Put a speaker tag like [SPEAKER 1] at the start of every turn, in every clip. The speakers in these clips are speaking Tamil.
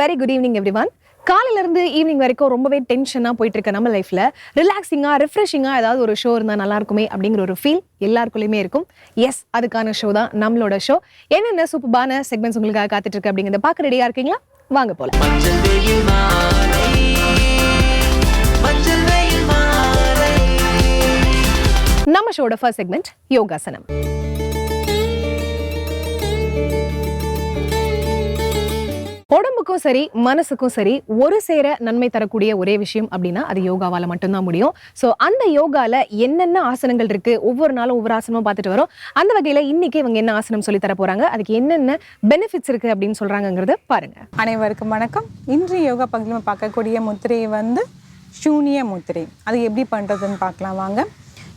[SPEAKER 1] Very good evening everyone காலையில இருந்து ஈவினிங் வரைக்கும் ரொம்பவே டென்ஷனா போயிட்டு இருக்க நம்ம லைஃப்ல ரிலாக்ஸிங்கா ரிஃப்ரெஷிங்கா ஏதாவது ஒரு ஷோ இருந்தா நல்லா இருக்குமே அப்படிங்கிற ஒரு ஃபீல் எல்லாருக்குள்ளயுமே இருக்கும். எஸ் அதுக்கான ஷோ தான் நம்மளோட ஷோ என்னென்ன சூப்பர்பான செக்மெண்ட்ஸ் உங்களுக்காக காத்துட்டு இருக்கு அப்படிங்கிறத பார்க்க ரெடியா இருக்கீங்களா? வாங்க
[SPEAKER 2] மாலை
[SPEAKER 1] நம்ம ஷோட ஃபர்ஸ்ட் செக்மெண்ட் யோகாசனம். உடம்புக்கும் சரி மனசுக்கும் சரி ஒரு சேர நன்மை தரக்கூடிய ஒரே விஷயம் அப்படின்னா அது யோகாவால் மட்டும்தான் முடியும். ஸோ அந்த யோகாவில் என்னென்ன ஆசனங்கள் இருக்கு? ஒவ்வொரு நாளும் ஒவ்வொரு ஆசனமும் பார்த்துட்டு வரோம். அந்த வகையில் இன்னைக்கு இவங்க என்ன ஆசனம் சொல்லி தர போறாங்க? அதுக்கு என்னென்ன பெனிஃபிட்ஸ் இருக்கு அப்படின்னு சொல்றாங்கங்கிறத பாருங்க.
[SPEAKER 3] அனைவருக்கும் வணக்கம். இன்று யோகா பகுதியில் பார்க்கக்கூடிய முத்திரை வந்து சூனிய முத்திரை. அது எப்படி பண்ணுறதுன்னு பார்க்கலாம் வாங்க.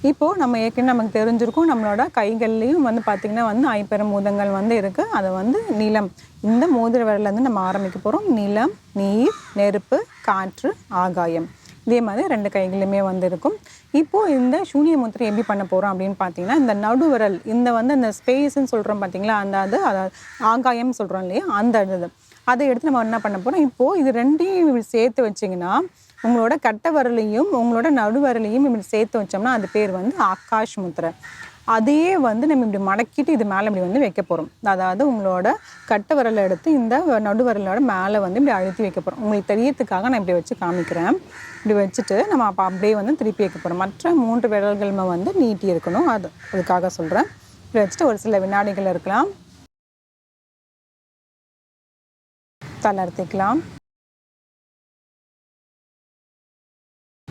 [SPEAKER 3] இப்போது நம்ம ஏற்கனவே நமக்கு தெரிஞ்சிருக்கும் நம்மளோட கைகள்லேயும் வந்து பார்த்திங்கன்னா வந்து ஐம்பெரும் மூதங்கள் வந்து இருக்குது அதை வந்து நிலம். இந்த மோதிர விரலேருந்து நம்ம ஆரம்பிக்க போகிறோம் நிலம் நீர் நெருப்பு காற்று ஆகாயம். இதே மாதிரி ரெண்டு கைகளுமே வந்து இருக்கும். இப்போது இந்த சூனிய முத்திரை எப்படி பண்ண போகிறோம் அப்படின்னு பார்த்தீங்கன்னா இந்த நடுவிரல் இந்த வந்து அந்த ஸ்பேஸ்ன்னு சொல்கிறோம் பார்த்தீங்களா அந்த அது அதாவது ஆகாயம் சொல்கிறோம் இல்லையா அந்த இது. அதை எடுத்து நம்ம என்ன பண்ண போகிறோம் இப்போது இது ரெண்டையும் சேர்த்து வச்சிங்கன்னா உங்களோட கட்டை வரலையும் உங்களோட நடுவரலையும் இப்படி சேர்த்து வச்சோம்னா அது பேர் வந்து ஆகாஷ் முத்திரை அதையே வந்து நம்ம இப்படி மடக்கிட்டு இது மேலே இப்படி வந்து வைக்க போகிறோம் அதாவது உங்களோட கட்டை விரலை எடுத்து இந்த நடுவரலோட மேலே வந்து இப்படி அழுத்தி வைக்க போகிறோம் உங்களுக்கு தெரியறதுக்காக நான் இப்படி வச்சு காமிக்கிறேன். இப்படி வச்சுட்டு நம்ம அப்போ அப்படியே வந்து திருப்பி வைக்க போகிறோம் மற்ற மூன்று விரல்களுமே வந்து நீட்டி இருக்கணும். அது அதுக்காக சொல்கிறேன் இப்படி வச்சுட்டு ஒரு சில வினாடிகள் இருக்கலாம். தளர்த்திக்கலாம்.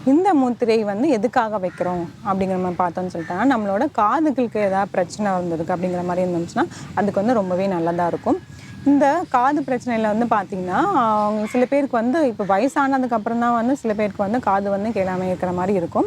[SPEAKER 3] இந்த முத்திரை வந்து எதுக்காக வைக்கிறோம் அப்படிங்கிற மாதிரி பார்த்தோம்னு சொல்லிட்டோம்னா நம்மளோட காதுகளுக்கு ஏதாவது பிரச்சனை இருந்திருக்கு அப்படிங்கிற மாதிரி இருந்துச்சுன்னா அதுக்கு வந்து ரொம்பவே நல்லதாக இருக்கும். இந்த காது பிரச்சனையில் வந்து பார்த்திங்கன்னா அவங்க சில பேருக்கு வந்து இப்போ வயசானதுக்கப்புறம் தான் வந்து சில பேருக்கு வந்து காது வந்து கேளாமல் இருக்கிற மாதிரி இருக்கும்.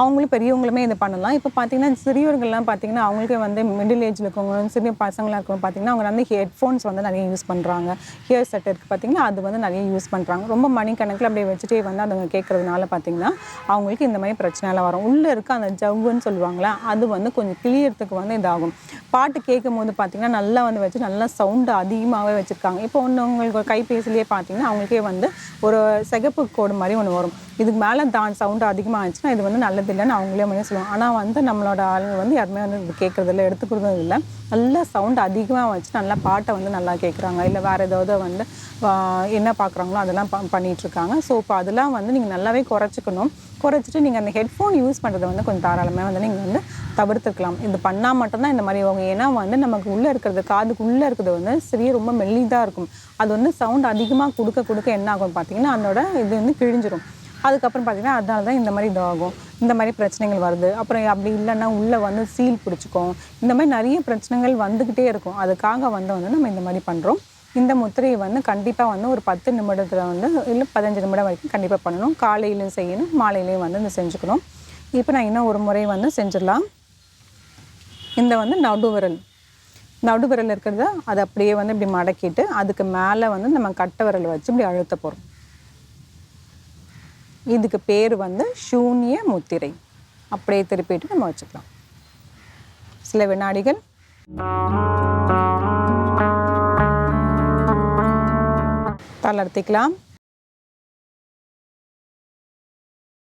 [SPEAKER 3] அவங்களும் பெரியவங்களுமே இது பண்ணலாம். இப்போ பார்த்தீங்கன்னா சிறியவர்கள்லாம் பார்த்தீங்கன்னா அவங்களுக்கே வந்து மிடில் ஏஜில் இருக்கவங்க சிறிய பசங்களாக இருக்கவங்க பார்த்தீங்கன்னா அவங்க வந்து ஹெட்ஃபோன்ஸ் வந்து நிறைய யூஸ் பண்ணுறாங்க ஹியர் செட் இருக்குது பார்த்தீங்கன்னா அது வந்து நிறைய யூஸ் பண்ணுறாங்க ரொம்ப மணிக்கணக்கில் அப்படியே வச்சுட்டே வந்து அதுங்க கேட்குறதுனால பார்த்தீங்கன்னா அவங்களுக்கு இந்த மாதிரி பிரச்சனைலாம் வரும். உள்ளே இருக்க அந்த ஜவ்வுன்னு சொல்லுவாங்களே அது வந்து கொஞ்சம் கிளியறதுக்கு வந்து இதாகும். பாட்டு கேட்கும் போது பார்த்தீங்கன்னா நல்லா வந்து வச்சு நல்லா சவுண்டு அதிகமாகவே வச்சுருக்காங்க. இப்போ ஒன்று உங்களுக்கு ஒரு கைபேசிலேயே பார்த்தீங்கன்னா அவங்களுக்கே வந்து ஒரு சிகப்பு கோடு மாதிரி ஒன்று வரும். இதுக்கு மேலே தான் சவுண்டு அதிகமாக ஆச்சுன்னா இது வந்து நல்லது இல்லைன்னு அவங்களே வந்து சொல்லுவாங்க. ஆனால் வந்து நம்மளோட ஆளுங்க வந்து யாருமே வந்து இது கேட்குறதில்ல எடுத்துக்கிறதும் இல்லை நல்லா சவுண்டு அதிகமாக வச்சு நல்லா பாட்டை வந்து நல்லா கேட்குறாங்க இல்லை வேறு ஏதாவது வந்து என்ன பார்க்குறாங்களோ அதெல்லாம் ப பண்ணிகிட்ருக்காங்க ஸோ இப்போ அதெல்லாம் வந்து நீங்கள் நல்லாவே குறைச்சிக்கணும். குறைச்சிட்டு நீங்கள் அந்த ஹெட்ஃபோன் யூஸ் பண்ணுறதை வந்து கொஞ்சம் தாராளமாக வந்து நீங்கள் வந்து தவிர்த்துக்கலாம். இது பண்ணால் மட்டும்தான் இந்த மாதிரி ஆகும் ஏன்னா வந்து நமக்கு உள்ளே இருக்கிறது காதுக்கு உள்ளே இருக்கிறது வந்து சிறிய ரொம்ப மெல்லிதாக இருக்கும். அது வந்து சவுண்ட் அதிகமாக கொடுக்க கொடுக்க என்ன ஆகும் பார்த்தீங்கன்னா அதோட இது வந்து கிழிஞ்சிரும். அதுக்கப்புறம் பார்த்தீங்கன்னா அதனால தான் இந்த மாதிரி இதாகும். இந்த மாதிரி பிரச்சனைகள் வருது. அப்புறம் அப்படி இல்லைன்னா உள்ளே வந்து சீல் பிடிச்சிக்கும். இந்த மாதிரி நிறைய பிரச்சனைகள் வந்துக்கிட்டே இருக்கும். அதுக்காக வந்து வந்து நம்ம இந்த மாதிரி பண்ணுறோம் இந்த முத்திரையை வந்து கண்டிப்பாக வந்து ஒரு பத்து நிமிடத்தில் வந்து இல்லை பதினஞ்சு நிமிடம் வரைக்கும் கண்டிப்பாக பண்ணணும். காலையிலையும் செய்யணும் மாலையிலையும் வந்து இந்த செஞ்சுக்கணும். இப்போ நான் இன்னும் ஒரு முறை வந்து செஞ்சிடலாம். இந்த வந்து நடுவிரல். நடுவிரல் இருக்கிறத அதை அப்படியே வந்து இப்படி மடக்கிட்டு அதுக்கு மேலே வந்து நம்ம கட்டை விரல் வச்சு இப்படி அழுத்த போகிறோம் இதுக்கு பேர் வந்து சூன்ய முத்திரை. அப்படியே திருப்பிட்டு நம்ம வச்சுக்கலாம். சில வினாடிகள். வளர்த்திக்கலாம்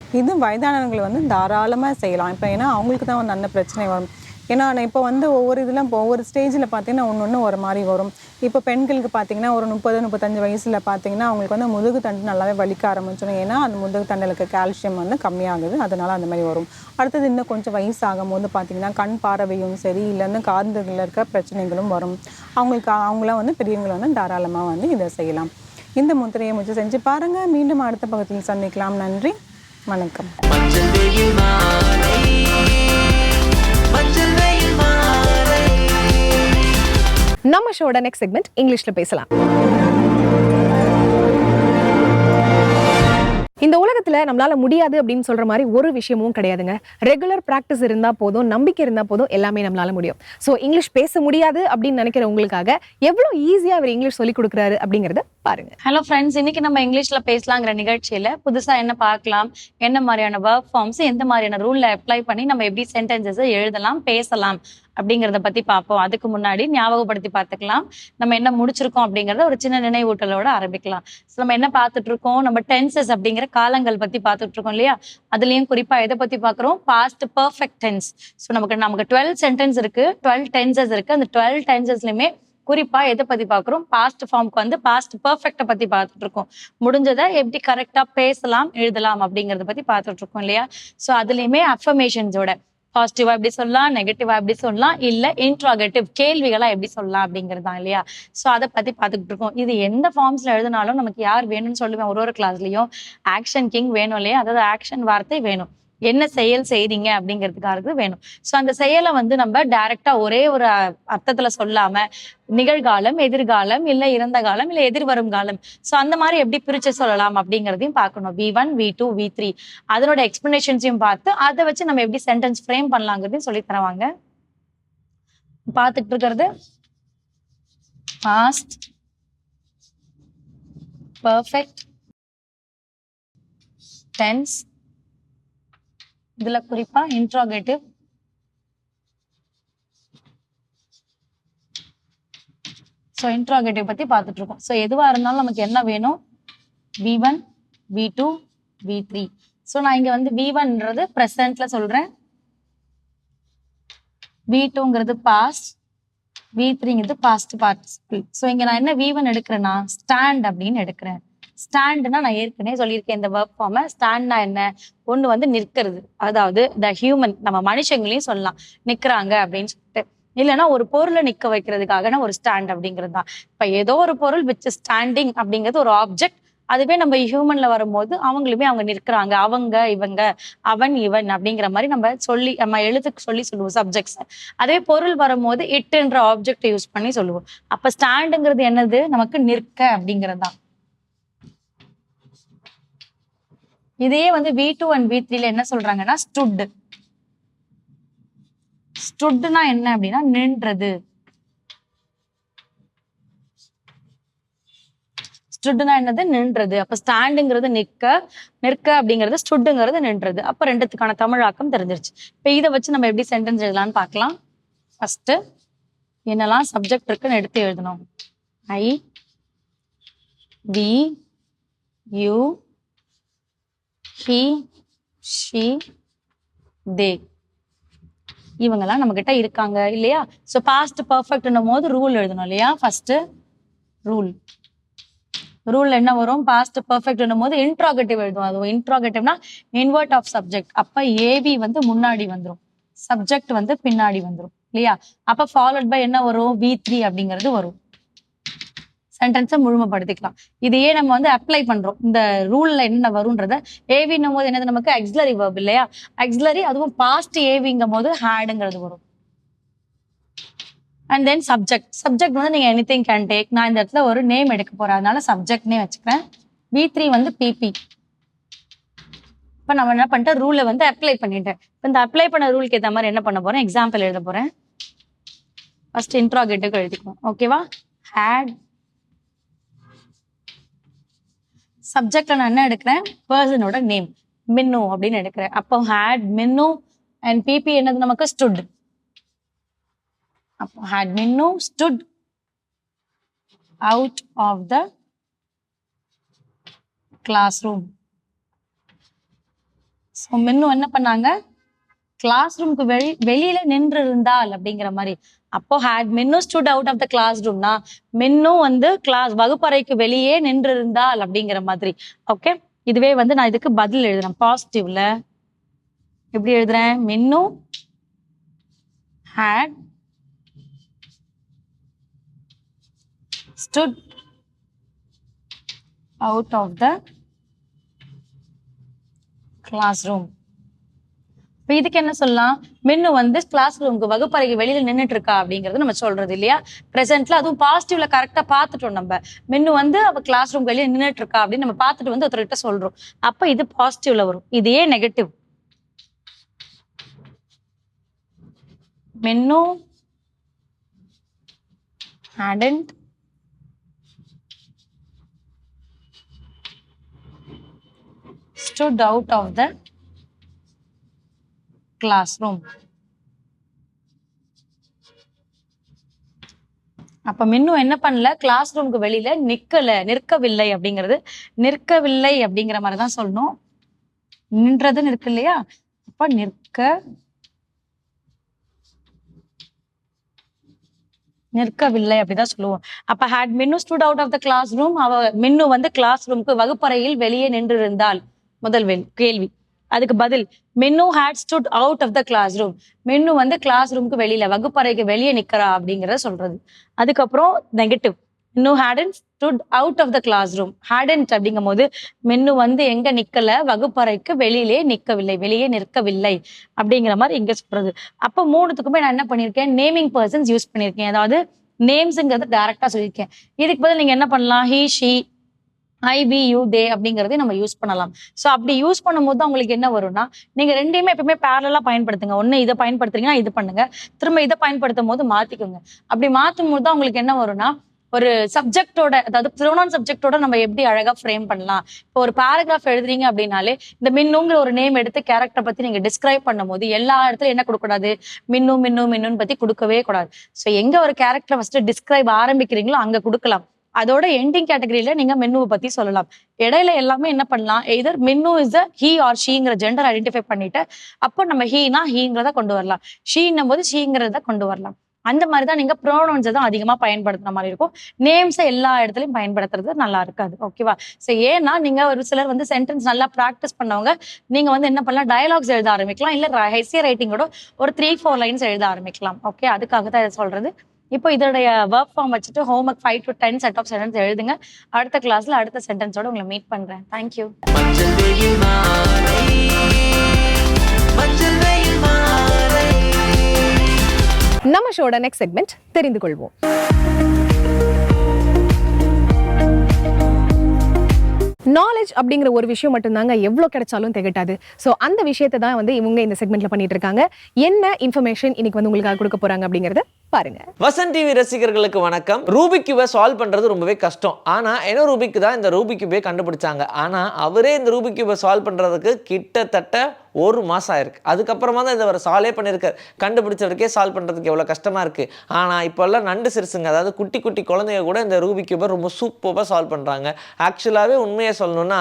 [SPEAKER 3] இது வயதானவர்கள் வந்து தாராளமாக செய்யலாம். இப்போ ஏன்னா அவங்களுக்கு தான் வந்து அந்த பிரச்சனை வரும். ஏன்னா நான் இப்போ வந்து ஒவ்வொரு இதில் இப்போ ஒவ்வொரு ஸ்டேஜில் பார்த்தீங்கன்னா ஒன்று ஒன்று ஒரு மாதிரி வரும். இப்போ பெண்களுக்கு பார்த்தீங்கன்னா ஒரு முப்பது முப்பத்தஞ்சு வயசில் பார்த்தீங்கன்னா அவங்களுக்கு வந்து முதுகு தண்டு நல்லாவே வலிக்க ஆரம்பிச்சிடும். ஏன்னா அந்த முதுகு தண்டில் இருக்க கால்சியம் வந்து கம்மியாகுது. அதனால அந்த மாதிரி வரும். அடுத்தது இன்னும் கொஞ்சம் வயசு ஆகும்போது பார்த்தீங்கன்னா கண் பார்வையும் சரி இல்லைன்னு காதுகளில் இருக்க பிரச்சனைகளும் வரும். அவங்களுக்கு அவங்களாம் வந்து பெரியவங்களை வந்து தாராளமாக வந்து இதை செய்யலாம். இந்த முத்திரையை முயற்சி செஞ்சு பாருங்கள் மீண்டும் அடுத்த பகுதியில் சந்திக்கலாம். நன்றி. வணக்கம்.
[SPEAKER 1] நம்ம ஷோட நெக்ஸ்ட் செக்மெண்ட் இங்கிலீஷ்ல பேசலாம். இந்த உலகத்துல நம்மளால முடியாது அப்படின்னு சொல்ற மாதிரி ஒரு விஷயமும் கிடையாதுங்க. ரெகுலர் பிராக்டிஸ் இருந்தா போதும் நம்பிக்கை இருந்தா போதும் எல்லாமே நம்மளால முடியும். சோ இங்கிலீஷ் பேச முடியாது அப்படின்னு நினைக்கிற உங்களுக்காக எவ்வளோ ஈஸியா அவர் இங்கிலீஷ் சொல்லி கொடுக்குறாரு அப்படிங்கறத பாருங்க.
[SPEAKER 4] ஹலோ ஃப்ரெண்ட்ஸ் இன்னைக்கு நம்ம இங்கிலீஷ்ல பேசலாங்கிற நிகழ்ச்சியில புதுசா என்ன பார்க்கலாம் என்ன மாதிரியான ஒர்க் ஃபார்ம்ஸ் எந்த மாதிரியான ரூலில் அப்ளை பண்ணி நம்ம எப்படி சென்டென்சஸ் எழுதலாம் பேசலாம். அப்படிங்கிறத பத்தி பார்ப்போம். அதுக்கு முன்னாடி ஞாபகப்படுத்தி பார்த்துக்கலாம். நம்ம என்ன முடிச்சிருக்கோம் அப்படிங்கறத ஒரு சின்ன நினைவூட்டலோட ஆரம்பிக்கலாம். நம்ம என்ன பார்த்துட்டு இருக்கோம் நம்ம டென்சஸ் அப்படிங்கிற காலங்கள் பத்தி பார்த்துட்டு இருக்கோம் இல்லையா? அதுலயும் குறிப்பா எதை பத்தி பார்க்குறோம்? பாஸ்ட் பர்ஃபெக்ட் டென்ஸ் ஸோ நமக்கு நமக்கு டுவெல் சென்டென்ஸ் இருக்கு. டுவெல் டென்சஸ் இருக்கு. அந்த டுவெல் டென்சஸ்லயுமே குறிப்பா எதை பத்தி பாக்குறோம் பாஸ்ட் ஃபார்ம்க்கு வந்து பாஸ்ட் பர்ஃபெக்ட பத்தி பார்த்துட்டு இருக்கோம் முடிஞ்சதை எப்படி கரெக்டா பேசலாம் எழுதலாம் அப்படிங்கறத பத்தி பார்த்துட்டு இருக்கோம் இல்லையா? ஸோ அதுலயுமே அஃபர்மேஷன்ஸோட பாசிட்டிவா எப்படி சொல்லலாம் நெகட்டிவா எப்படி சொல்லலாம் இல்ல இன்ட்ராகேட்டிவ் கேள்விகளா எப்படி சொல்லலாம் அப்படிங்கிறது தான் இல்லையா? ஸோ அதை பத்தி பார்த்துக்கிட்டு இருக்கோம். இது எந்த ஃபார்ம்ஸ்ல எழுதினாலும் நமக்கு யார் வேணும்னு சொல்லுவேன். ஒரு ஒரு கிளாஸ்லயும் ஆக்ஷன் கிங் வேணும் இல்லையா? அதாவது ஆக்ஷன் வார்த்தை வேணும். என்ன செயல் செய்றீங்க அப்படிங்கிறதுக்காக வேணும். ஸோ அந்த செயலை வந்து நம்ம டைரக்டா ஒரே ஒரு அர்த்தத்துல சொல்லாம நிகழ்காலம் எதிர்காலம் இல்ல இறந்த காலம் இல்ல எதிர்வரும் காலம். ஸோ அந்த மாதிரி எப்படி பிரிச்சு சொல்லலாம் அப்படிங்கிறதையும் பார்க்கணும். V one V two V three அதனோட எக்ஸ்பிளனேஷன்ஸையும் பார்த்து அதை வச்சு நம்ம எப்படி சென்டென்ஸ் ஃப்ரேம் பண்ணலாங்கிறதையும் சொல்லி தருவாங்க. பார்த்துட்டு இருக்கிறது. பாஸ்ட் பர்ஃபெக்ட் டென்ஸ் இதுல குறிப்பா இன்ட்ராகேட்டிவ் ஸோ இன்ட்ராகேட்டிவ் பத்தி பார்த்துட்டு இருக்கோம் ஸோ எதுவா இருந்தாலும் நமக்கு என்ன வேணும்? V one V two V three so நான் இங்க வந்து வி ஒன்றது ப்ரெசன்ட்ல சொல்றேன். வி டூங்கிறது பாஸ்ட் வி த்ரீங்கிறது பாஸ்ட் பார்ட்டிசிபிள் ஸோ இங்க நான் என்ன வி ஒன் எடுக்கிறேன்னா ஸ்டாண்ட் அப்படின்னு எடுக்கிறேன். ஸ்டாண்ட்னா நான் ஏற்கனவே சொல்லியிருக்கேன் இந்த ஒர்க் ஃபார்மை ஸ்டாண்ட்னா என்ன? ஒண்ணு வந்து நிற்கிறது. அதாவது த ஹியூமன் நம்ம மனுஷங்களையும் சொல்லலாம். நிற்கிறாங்க அப்படின்னு சொல்லிட்டு. இல்லைன்னா ஒரு பொருளை நிக்க வைக்கிறதுக்காக ஒரு ஸ்டாண்ட் அப்படிங்கிறது தான். இப்ப ஏதோ ஒரு பொருள் விச் ஸ்டாண்டிங் அப்படிங்கிறது ஒரு ஆப்ஜெக்ட் அதுவே நம்ம ஹியூமன்ல வரும்போது அவங்களுமே அவங்க நிற்கிறாங்க. அவங்க இவங்க அவன் இவன் அப்படிங்கிற மாதிரி நம்ம சொல்லி நம்ம எழுத்துக்கு சொல்லி சொல்லுவோம் சப்ஜெக்ட்ஸ் அதே பொருள் வரும்போது இட்டுன்ற ஆப்ஜெக்ட் யூஸ் பண்ணி சொல்லுவோம். அப்ப ஸ்டாண்டுங்கிறது என்னது? நமக்கு நிற்க அப்படிங்கிறது தான். இதையே வந்து வி டூ அண்ட் வி த்ரீல என்ன சொல்றாங்கன்னா ஸ்டுட் ஸ்டுட்னா என்ன அப்படின்னா நின்றது. ஸ்டுட்னா என்னது? நின்றது. அப்ப ஸ்டாண்டுங்கிறது நிற்க நிற்க அப்படிங்கிறது ஸ்டுட்டுங்கிறது நின்றது. அப்ப ரெண்டுத்துக்கான தமிழாக்கம் தெரிஞ்சிருச்சு. இப்ப இதை வச்சு நம்ம எப்படி சென்டென்ஸ் எழுதலாம்னு பார்க்கலாம். ஃபர்ஸ்ட் என்னெல்லாம் சப்ஜெக்ட் இருக்குன்னு எடுத்து எழுதணும். I we you he she they இவங்கெல்லாம் நம்ம கிட்ட இருக்காங்க இல்லையா? ஸோ பாஸ்ட் பர்ஃபெக்ட்னும் போது ரூல் எழுதணும் இல்லையா? ஃபர்ஸ்ட் ரூல் ரூல் என்ன வரும்? பாஸ்ட் பர்ஃபெக்ட்னும் போது இன்ட்ராகேட்டிவ் எழுதுவோம். அது இன்ட்ராகேட்டிவ்னா இன்வெர்ட் ஆஃப் சப்ஜெக்ட் அப்ப ஏவி வந்து முன்னாடி வந்துடும் சப்ஜெக்ட் வந்து பின்னாடி வந்துடும் இல்லையா? அப்ப ஃபாலோட் பை என்ன வரும்? வி த்ரீ அப்படிங்கிறது வரும். சென்டென்ஸை முழுமைப்படுத்திக்கலாம். இதையே நம்ம வந்து அப்ளை பண்றோம். இந்த ரூல்ல என்ன வரும்ன்றத ஏவின்னும் போது என்னது நமக்கு? எக்ஸ்லரி வேர்ப் இல்லையா? அக்ஸ்லரி அதுவும் பாஸ்ட் ஏவிங்கும் போது ஹேடுங்கிறது வரும். அண்ட் தென் சப்ஜெக்ட் சப்ஜெக்ட் வந்து நீங்க எனி திங் கேன் டேக் நான் இந்த இடத்துல ஒரு நேம் எடுக்க போறேன். அதனால சப்ஜெக்ட்னே வச்சுக்கிறேன். வி த்ரீ வந்து பிபி இப்போ நம்ம என்ன பண்ணிட்டேன் ரூலை வந்து அப்ளை பண்ணிட்டேன். இப்போ இந்த அப்ளை பண்ண ரூலுக்கு ஏற்ற மாதிரி என்ன பண்ண போறேன்? எக்ஸாம்பிள் எழுத போறேன். ஃபர்ஸ்ட் இன்ட்ராகேட்டுக்கு எழுதிக்குவோம். ஓகேவா ஹேட் சப்ஜெக்ட்ல நான் என்ன எடுக்கிறேன்? பர்சனோட நேம் மின்னு அப்படின்னு எடுக்கிறேன். அப்போ ஹேட் மின்னு அண்ட் பிபி என்னது நமக்கு? ஸ்டுட் அப்போ had Minnu stood out of the classroom so Minnu என்ன பண்ணாங்க? கிளாஸ் ரூம்க்கு வெளி வெளியில நின்று இருந்தால் அப்படிங்கிற மாதிரி. அப்போ had Mennu stood out of the class ரூம்னா மென்னும் வந்து கிளாஸ் வகுப்பறைக்கு வெளியே நின்று இருந்தால் அப்படிங்கிற மாதிரி. ஓகே இதுவே வந்து நான் இதுக்கு பதில் எழுதுறேன். பாசிட்டிவ்ல எப்படி எழுதுறேன்? மென்னும் had stood out of the classroom இப்போ இதுக்கு என்ன சொல்லலாம்? மின்னு வந்து கிளாஸ் ரூமுக்கு வகுப்பறைக்கு வெளியில நின்றுட்டு இருக்கா அப்படிங்கிறது நம்ம சொல்றது இல்லையா? ப்ரெசென்ட்ல அதுவும் பாசிட்டிவ்ல கரெக்டா பார்த்துட்டோம் நம்ம. மின்னு வந்து அவ கிளாஸ் ரூம் வெளியே நின்றுட்டு இருக்கா அப்படின்னு நம்ம பார்த்துட்டு வந்து ஒருத்தர்கிட்ட சொல்றோம். அப்போ இது பாசிட்டிவ்ல வரும். இதே ஏன் நெகட்டிவ் மின்னு hadn't stood out of the classroom அப்ப மின்னு என்ன பண்ணல? கிளாஸ் ரூமுக்கு வெளியில நிக்கல நிற்கவில்லை அப்படிங்கிறது நிற்கவில்லை அப்படிங்கிற மாதிரிதான் சொல்லணும். நின்றதுன்னு இருக்கு இல்லையா? அப்ப நிற்க நிற்கவில்லை அப்படிதான் சொல்லுவோம். அப்ப had Minnu stood out of the classroom அவ மின்னு வந்து கிளாஸ் ரூமுக்கு வகுப்பறையில் வெளியே நின்றிருந்தாள். முதல் கேள்வி. அதுக்கு பதில் Mennu had stood out of the classroom Mennu வந்து கிளாஸ் ரூமுக்கு வெளியில வகுப்பறைக்கு வெளியே நிக்கிறா அப்படிங்கிறத சொல்றது. அதுக்கப்புறம் negative Mennu hadn't stood out of the classroom hadn't அப்படிங்கும் போது மென்னு வந்து எங்க நிக்கல? வகுப்பறைக்கு வெளியிலே நிற்கவில்லை வெளியே நிற்கவில்லை. அப்படிங்கிற மாதிரி இங்க சொல்றது. அப்போ மூணுத்துக்குமே நான் என்ன பண்ணிருக்கேன் நேமிங் பர்சன்ஸ் யூஸ் பண்ணிருக்கேன் அதாவது நேம்ஸுங்கிறது டேரக்டா சொல்லியிருக்கேன். இதுக்கு பதில் நீங்க என்ன பண்ணலாம்? He she I you they அப்படிங்கறதை நம்ம யூஸ் பண்ணலாம். ஸோ அப்படி யூஸ் பண்ணும்போது தான் உங்களுக்கு என்ன வரும்னா நீங்க ரெண்டையுமே எப்பவுமே பேரலா பயன்படுத்துங்க. ஒண்ணு இதை பயன்படுத்துறீங்கன்னா இது பண்ணுங்க. திரும்ப இதை பயன்படுத்தும் போது மாத்திக்கோங்க. அப்படி மாத்தும் போது தான் உங்களுக்கு என்ன வரும்னா ஒரு சப்ஜெக்டோட அதாவது ப்ரோனான் சப்ஜெக்டோட நம்ம எப்படி அழகா ஃப்ரேம் பண்ணலாம். இப்போ ஒரு பேராகிராஃப் எழுதுறீங்க அப்படின்னாலே இந்த மின்னுங்கிற ஒரு நேம் எடுத்து கேரக்டர் பத்தி நீங்க டிஸ்கிரைப் பண்ணும்போது எல்லா இடத்துலயும் என்ன கொடுக்கக்கூடாது? மின்னு மின்னு மின்னுன்னு பத்தி கொடுக்கவே கூடாது. ஸோ எங்க ஒரு கேரக்டர் ஃபர்ஸ்ட் டிஸ்கிரைப் ஆரம்பிக்கிறீங்களோ அங்க கொடுக்கலாம். அதோட எண்டிங் கேட்டகரியில நீங்க மென்னுவை பத்தி சொல்லலாம். இடையில எல்லாமே என்ன பண்ணலாம்? Either Mennu is the he or ஷீங்கிற gender identify பண்ணிட்டு அப்போ நம்ம ஹீனா ஹீங்கிறத கொண்டு வரலாம். ஷீன்னும் போது ஷீங்கிறத கொண்டு வரலாம். அந்த மாதிரி தான் நீங்க ப்ரோனவுன்ஸை தான் அதிகமா பயன்படுத்துற மாதிரி இருக்கும். நேம்ஸை எல்லா இடத்துலயும் பயன்படுத்துறது நல்லா இருக்காது. ஓகேவா ஸோ ஏன்னா நீங்க ஒரு சிலர் வந்து சென்டென்ஸ் நல்லா ப்ராக்டிஸ் பண்ணவங்க நீங்க வந்து என்ன பண்ணலாம்? டயலாக்ஸ் எழுத ஆரம்பிக்கலாம். இல்ல ஹெசிய ரைட்டிங்கோட ஒரு த்ரீ ஃபோர் லைன்ஸ் எழுத ஆரம்பிக்கலாம். ஓகே அதுக்காக தான் இதை சொல்றது. இப்போ இதோடைய ஒர்க் ஃபார்ம் வச்சுட்டு homework five to ten set of sentence எழுதுங்க. அடுத்த கிளாஸ்ல அடுத்த சென்டென்ஸோட உங்களை மீட் பண்றேன். தேங்க்யூ
[SPEAKER 1] நம்ம ஷோட நெக்ஸ்ட் செக்மெண்ட் தெரிந்து கொள்வோம். நாலேஜ் அப்படிங்கிற ஒரு விஷயம் மட்டும்தாங்க எவ்வளோ கிடைச்சாலும் திகட்டாது. ஸோ அந்த விஷயத்தை தான் வந்து இவங்க இந்த செக்மெண்ட்ல பண்ணிட்டு இருக்காங்க என்ன இன்ஃபர்மேஷன் இன்னைக்கு வந்து உங்களுக்காக கொடுக்க போறாங்க அப்படிங்கறத பாருங்க.
[SPEAKER 5] வசன் டிவி ரசிகர்களுக்கு வணக்கம். ரூபிக் கியூவை சால்வ் பண்றது ரொம்பவே கஷ்டம். ஆனா என்ன ரூபிக் தான் இந்த ரூபிக் கியூபே கண்டுபிடிச்சாங்க. ஆனா அவரே இந்த ரூபிக் கியூபை சால்வ் பண்றதுக்கு கிட்டத்தட்ட ஒரு மாதம் ஆயிருக்கு. அதுக்கப்புறமா தான் இதை அவர் சால்வே பண்ணியிருக்கார். கண்டுபிடிச்சவருக்கே சால்வ் பண்ணுறதுக்கு எவ்வளோ கஷ்டமாக இருக்குது ஆனால் இப்போல்லாம் நண்டு சிறுசுங்க அதாவது குட்டி குட்டி குழந்தைங்க கூட இந்த ரூபிக் கியூபை ரொம்ப சூப்பராக சால்வ் பண்ணுறாங்க ஆக்சுவலாகவே உண்மையை சொல்லணும்னா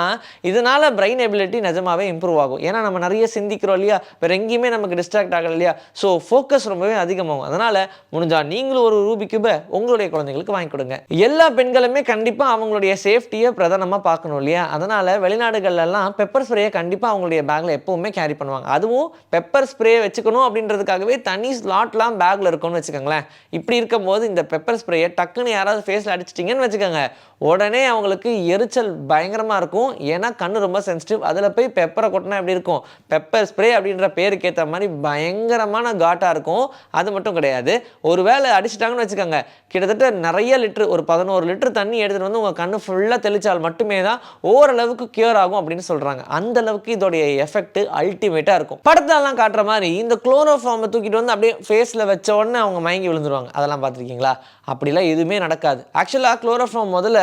[SPEAKER 5] இதனால் பிரெயின் எபிலிட்டி நிஜமாகவே இம்ப்ரூவ் ஆகும். ஏன்னா நம்ம நிறைய சிந்திக்கிறோம் இல்லையா? வேறு எங்கேயுமே நமக்கு டிஸ்ட்ராக்ட் ஆகலை இல்லையா? ஸோ ஃபோக்கஸ் ரொம்பவே அதிகமாகும். அதனால் முடிஞ்சால் நீங்களும் ஒரு ரூபிக் கியூபை உங்களுடைய குழந்தைங்களுக்கு வாங்கி கொடுங்க. எல்லா பெண்களுமே கண்டிப்பாக அவங்களுடைய சேஃப்டியை பிரதானமாக பார்க்கணும் இல்லையா? அதனால் வெளிநாடுகள்லாம் பெப்பர் ஸ்ப்ரேயை கண்டிப்பாக அவங்களுடைய பேக்கில் எப்பவுமே கேரி பண்ணுவாங்க. அதுவும் பெப்பர் ஸ்ப்ரே வச்சுக்கணும் அப்படின்றதுக்காகவே தனி ஸ்லாட்லாம் பேக்கில் இருக்கும்னு வச்சுக்கோங்களேன். இப்படி இருக்கும்போது இந்த பெப்பர் ஸ்ப்ரேயை டக்குன்னு யாராவது ஃபேஸில் அடிச்சிட்டிங்கன்னு வச்சுக்கோங்க. உடனே அவங்களுக்கு எரிச்சல் பயங்கரமாக இருக்கும். ஏன்னா கண்ணு ரொம்ப சென்சிட்டிவ் அதில் போய் பெப்பரை கொட்டினா எப்படி இருக்கும்? பெப்பர் ஸ்ப்ரே அப்படின்ற பேருக்கு ஏற்ற மாதிரி பயங்கரமான காட்டாக இருக்கும். அது மட்டும் கிடையாது. ஒருவேளை அடிச்சிட்டாங்கன்னு வச்சுக்கோங்க. கிட்டத்தட்ட நிறைய லிட்டர் ஒரு பதினோரு லிட்டர் தண்ணி எடுத்துகிட்டு வந்து உங்கள் கண்ணு ஃபுல்லாக தெளிச்சால் மட்டுமே தான் ஓரளவுக்கு கியூர் ஆகும் அப்படின்னு சொல்கிறாங்க அந்த அளவுக்கு இதோடைய எஃபெக்ட் அல்டிமேட்டாக இருக்கும். படத்தெல்லாம் காட்டுற மாதிரி இந்த குளோரோஃபார்மை தூக்கிட்டு வந்து அப்படியே ஃபேஸில் வச்ச உடனே அவங்க மயங்கி விழுந்துருவாங்க. அதெல்லாம் பார்த்துருக்கீங்களா? அப்படிலாம் எதுவுமே நடக்காது. ஆக்சுவலாக குளோரோஃபார்ம் முதல்ல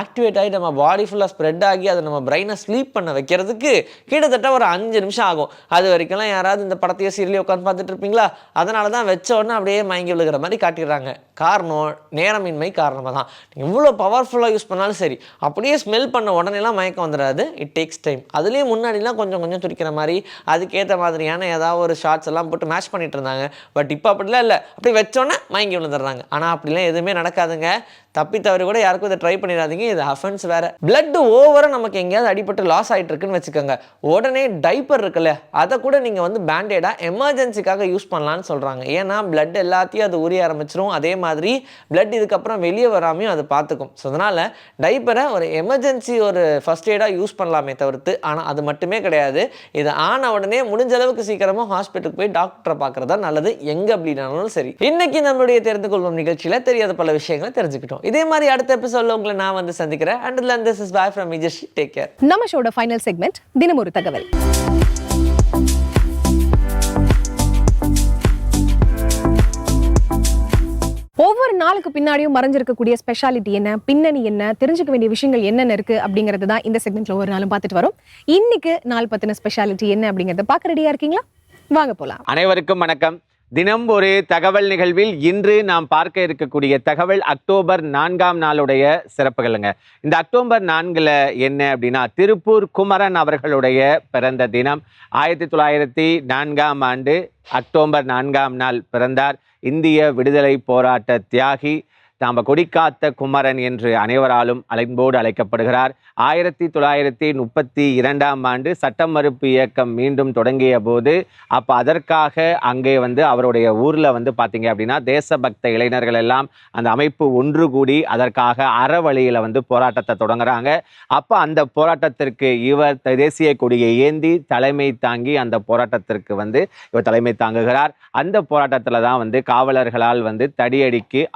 [SPEAKER 5] ஆக்டிவேட் ஆகி நம்ம பாடி ஃபுல்லாக ஸ்ப்ரெட் ஆகி அதை நம்ம பிரெயினை ஸ்லீப் பண்ண வைக்கிறதுக்கு கிட்டத்தட்ட ஒரு அஞ்சு நிமிஷம் ஆகும். அது வரைக்கும்லாம் யாராவது இந்த படத்தையோ சீரியலையோ உட்காந்து பார்த்துட்டு இருப்பீங்களா? அதனால தான் வச்ச உடனே அப்படியே மயங்கி விழுகிற மாதிரி காட்டிடுறாங்க. காரணம் நேரமின்மை காரணமாக தான் எவ்வளோ பவர்ஃபுல்லாக யூஸ் பண்ணாலும் சரி அப்படியே ஸ்மெல் பண்ண உடனேலாம் மயக்கம் வந்துடாது. இட் டேக்ஸ் டைம் அதுலேயும் முன்னாடிலாம் கொஞ்சம் கொஞ்சம் துடிக்கிற மாதிரி அதுக்கேற்ற மாதிரியான ஏதாவது ஒரு ஷார்ட்ஸ் எல்லாம் போட்டு மேட்ச் பண்ணிட்டு இருந்தாங்க. பட் இப்போ அப்படிலாம் இல்லை. அப்படி வச்சோன்னே மயங்கி விழுந்துடுறாங்க. ஆனால் அப்படிலாம் எதுவுமே நடக்காதுங்க. தப்பி தவறி கூட யாருக்கும் இதை ட்ரை பண்ணிடாதீங்க. இது அஃபென்ஸ் வேற. பிளட் ஓவராக நமக்கு எங்கேயாவது அடிபட்டு லாஸ் ஆகிட்டு இருக்குன்னு வச்சுக்கோங்க. உடனே டைப்பர் இருக்குல்ல அதை கூட நீங்கள் வந்து பேண்டேடாக எமர்ஜென்சிக்காக யூஸ் பண்ணலான்னு சொல்கிறாங்க ஏன்னா பிளட் எல்லாத்தையும் அது உரிய ஆரம்பிச்சிரும். அதே மாதிரி பிளட் இதுக்கப்புறம் வெளியே வராமையும் அது பார்த்துக்கும் ஸோ அதனால் டைப்பரை ஒரு எமர்ஜென்சி ஒரு ஃபர்ஸ்ட் எய்டாக யூஸ் பண்ணலாமே தவிர்த்து. ஆனால் அது மட்டுமே கிடையாது. இது ஆன உடனே முடிஞ்ச அளவுக்கு சீக்கிரமாக ஹாஸ்பிட்டலுக்கு போய் டாக்டரை பார்க்குறது தான் நல்லது. எங்கே அப்படின்னாலும் சரி. இன்னைக்கு நம்மளுடைய தெரிந்து கொள்வோம் நிகழ்ச்சியில் தெரியாத பல விஷயங்களை தெரிஞ்சுக்கிட்டோம். இதே மாதிரி அடுத்த எபிசோட்ல உங்களை நான் வந்து சந்திக்கிறேன். And this is bye from Vijay take care
[SPEAKER 1] நம்ம ஷோட ஃபைனல் செக்மெண்ட் தினம் ஒரு தகவல். ஒவ்வொரு நாளுக்கு பின்னாடியும் மறைஞ்சிருக்கக்கூடிய ஸ்பெஷாலிட்டி என்ன பின்னணி என்ன தெரிஞ்சுக்க வேண்டிய விஷயங்கள் என்னென்ன இருக்கு அப்படிங்கிறது தான் இந்த செக்மெண்ட்ல ஒவ்வொரு நாளும் பார்த்துட்டு வரோம். இன்னைக்கு நாள் பத்தின ஸ்பெஷாலிட்டி என்ன அப்படிங்கறத பார்க்க ரெடியா இருக்கீங்களா? வாங்க போலாம்.
[SPEAKER 6] அனைவருக்கும் வணக்கம். தினம் ஒரு தகவல் நிகழ்வில் இன்று நாம் பார்க்க இருக்கக்கூடிய தகவல் அக்டோபர் நான்காம் நாளுடைய சிறப்புகளுங்க. இந்த அக்டோபர் நான்குல என்ன அப்படின்னா திருப்பூர் குமரன் அவர்களுடைய பிறந்த தினம். ஆயிரத்தி தொள்ளாயிரத்தி நான்காம் ஆண்டு அக்டோபர் நான்காம் நாள் பிறந்தார். இந்திய விடுதலை போராட்ட தியாகி தாம்ப கொடிக்காத்த குமரன் என்று அனைவராலும் அலைம்போடு அழைக்கப்படுகிறார். ஆயிரத்தி தொள்ளாயிரத்தி முப்பத்தி இரண்டாம் ஆண்டு சட்ட மறுப்பு இயக்கம் மீண்டும் தொடங்கிய போது அப்போ அதற்காக அங்கே வந்து அவருடைய ஊரில் வந்து பார்த்தீங்க அப்படின்னா தேசபக்த இளைஞர்கள் எல்லாம் அந்த அமைப்பு ஒன்று கூடி அதற்காக அறவழியில் வந்து போராட்டத்தை தொடங்குறாங்க. அப்போ அந்த போராட்டத்திற்கு இவர் த- தேசிய கொடியை ஏந்தி தலைமை தாங்கி அந்த போராட்டத்திற்கு வந்து இவர் தலைமை தாங்குகிறார். அந்த போராட்டத்தில் தான் வந்து காவலர்களால் வந்து தடியடிக்கு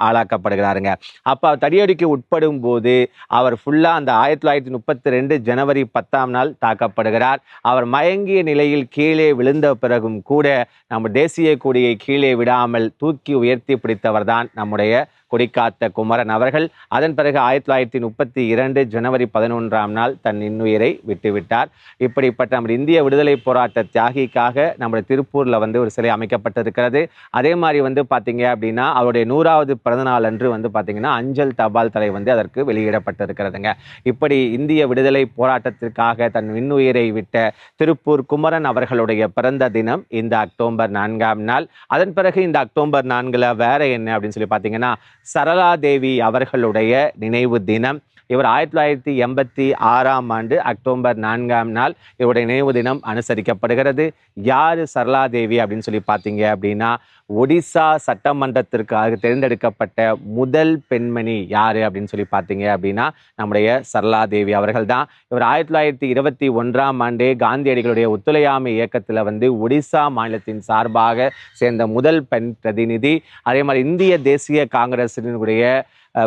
[SPEAKER 6] பாருங்க. அப்போ தடியடிக்கு உட்படும் போது அவர் ஃபுல்லாக அந்த ஆயிரத்தி தொள்ளாயிரத்தி முப்பத்தி ரெண்டு ஜனவரி பத்தாம் நாள் தாக்கப்படுகிறார். அவர் மயங்கிய நிலையில் கீழே விழுந்த பிறகும் கூட நம்ம தேசிய கொடியை கீழே விடாமல் தூக்கி உயர்த்தி பிடித்தவர் தான் நம்முடைய கொடிக்காத்த குமரன் அவர்கள் அதன் பிறகு ஆயிரத்தி தொள்ளாயிரத்தி முப்பத்தி இரண்டு ஜனவரி பதினொன்றாம் நாள் தன் இன்னுயிரை விட்டுவிட்டார். இப்படிப்பட்ட நம்ம இந்திய விடுதலை போராட்ட தியாகிக்காக நம்முடைய திருப்பூரில் வந்து ஒரு சிலை அமைக்கப்பட்டிருக்கிறது. அதே மாதிரி வந்து பார்த்தீங்க அப்படின்னா அவருடைய நூறாவது பிறந்தநாள் அன்று வந்து பார்த்தீங்கன்னா அஞ்சல் தபால் தலை வந்து அதற்கு வெளியிடப்பட்டிருக்கிறதுங்க. இப்படி இந்திய விடுதலை போராட்டத்திற்காக தன் இன்னுயிரை விட்ட திருப்பூர் குமரன் அவர்களுடைய பிறந்த தினம் இந்த அக்டோபர் நான்காம் நாள். அதன் பிறகு இந்த அக்டோபர் நான்கில் வேற என்ன அப்படின்னு சொல்லி பார்த்தீங்கன்னா சரளா தேவி அவர்களுடைய நினைவு தினம். இவர் ஆயிரத்தி தொள்ளாயிரத்தி எண்பத்தி ஆறாம் ஆண்டு அக்டோபர் நான்காம் நாள் இவருடைய நினைவு தினம் அனுசரிக்கப்படுகிறது. யார் சரளா தேவி அப்படின்னு சொல்லி பார்த்தீங்க அப்படின்னா ஒடிசா சட்டமன்றத்திற்காக தேர்ந்தெடுக்கப்பட்ட முதல் பெண்மணி யார் அப்படின்னு சொல்லி பார்த்தீங்க அப்படின்னா நம்முடைய சரளா தேவி அவர்கள் தான். இவர் ஆயிரத்தி தொள்ளாயிரத்தி இருபத்தி ஒன்றாம் ஆண்டே காந்தியடிகளுடைய ஒத்துழையாமை இயக்கத்தில் வந்து ஒடிசா மாநிலத்தின் சார்பாக சேர்ந்த முதல் பெண் பிரதிநிதி. அதே மாதிரி இந்திய தேசிய காங்கிரசினுடைய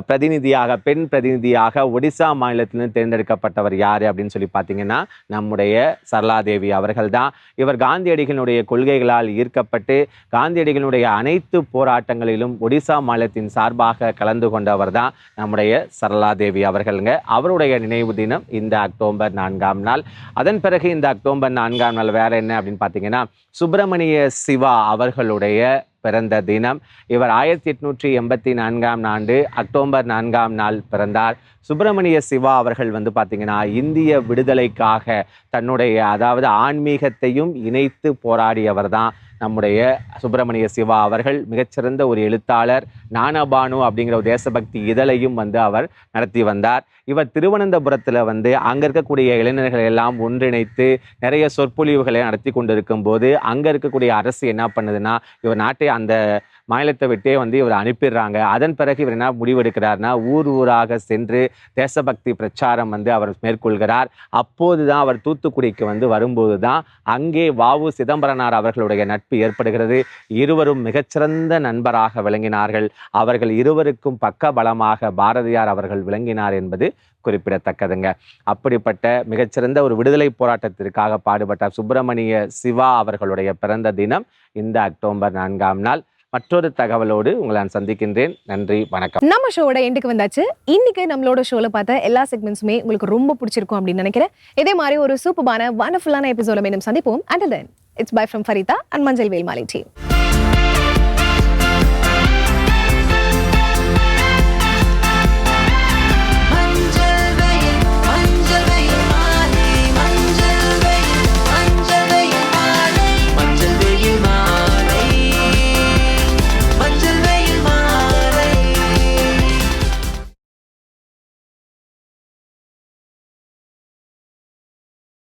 [SPEAKER 6] பிரதிநிதியாக பெண் பிரதிநிதியாக ஒடிசா மாநிலத்திலிருந்து தேர்ந்தெடுக்கப்பட்டவர் யார் அப்படின்னு சொல்லி பார்த்தீங்கன்னா நம்முடைய சரளாதேவி அவர்கள் தான். இவர் காந்தியடிகளுடைய கொள்கைகளால் ஈர்க்கப்பட்டு காந்தியடிகளுடைய அனைத்து போராட்டங்களிலும் ஒடிசா மாநிலத்தின் சார்பாக கலந்து கொண்டவர் தான் நம்முடைய சரளாதேவி அவர்களுங்க. அவருடைய நினைவு தினம் இந்த அக்டோபர் நான்காம் நாள். அதன் பிறகு இந்த அக்டோபர் நான்காம் நாள் வேற என்ன அப்படின்னு பார்த்தீங்கன்னா சுப்பிரமணிய சிவா அவர்களுடைய பிறந்த தினம். இவர் ஆயிரத்தி எட்நூற்றி எண்பத்தி நான்காம் ஆண்டு அக்டோபர் நான்காம் நாள் பிறந்தார். சுப்பிரமணிய சிவா அவர்கள் வந்து பார்த்தீங்கன்னா இந்திய விடுதலைக்காக தன்னுடைய அதாவது ஆன்மீகத்தையும் இணைத்து போராடியவர் தான் நம்முடைய சுப்பிரமணிய சிவா அவர்கள் மிகச்சிறந்த ஒரு எழுத்தாளர் ஞானபானு அப்படிங்கிற ஒரு தேசபக்தி இதழையும் வந்து அவர் நடத்தி வந்தார். இவர் திருவனந்தபுரத்தில் வந்து அங்கே இருக்கக்கூடிய இளைஞர்களை எல்லாம் ஒன்றிணைத்து நிறைய சொற்பொழிவுகளை நடத்தி கொண்டிருக்கும் போது அங்கே இருக்கக்கூடிய அரசு என்ன பண்ணுதுன்னா இவர் நாட்டை அந்த மாநிலத்தை விட்டே வந்து இவர் அனுப்பிடுறாங்க. அதன் பிறகு இவர் என்ன முடிவெடுக்கிறார்னா ஊர் ஊராக சென்று தேசபக்தி பிரச்சாரம் வந்து அவர் மேற்கொள்கிறார். அப்போது தான் அவர் தூத்துக்குடிக்கு வந்து வரும்போது தான் அங்கே வாவு சிதம்பரனார் அவர்களுடைய நட்பு ஏற்படுகிறது. இருவரும் மிகச்சிறந்த நண்பராக விளங்கினார்கள். அவர்கள் இருவருக்கும் பக்க பலமாக பாரதியார் அவர்கள் விளங்கினார் என்பது குறிப்பிடத்தக்கதுங்க. அப்படிப்பட்ட மிகச்சிறந்த ஒரு விடுதலை போராட்டத்திற்காக பாடுபட்ட சுப்பிரமணிய சிவா அவர்களுடைய பிறந்த தினம் இந்த அக்டோபர் நான்காம் நாள். மற்றொரு தகவலோடு உங்களை நான் சந்திக்கின்றேன். நன்றி வணக்கம்.
[SPEAKER 1] நம்ம ஷோவோட எண்டுக்கு வந்தாச்சு. இன்னைக்கு நம்மளோட ஷோல பார்த்த எல்லா செக்மெண்ட்ஸுமே உங்களுக்கு ரொம்ப பிடிச்சிருக்கும் அப்படின்னு நினைக்கிறேன். இதே மாதிரி ஒரு சூப்பரான வண்டர்ஃபுல்லான எபிசோட மீண்டும் சந்திப்போம். And then it's bye from Farida and மஞ்சள் வேல்மாலி டீம்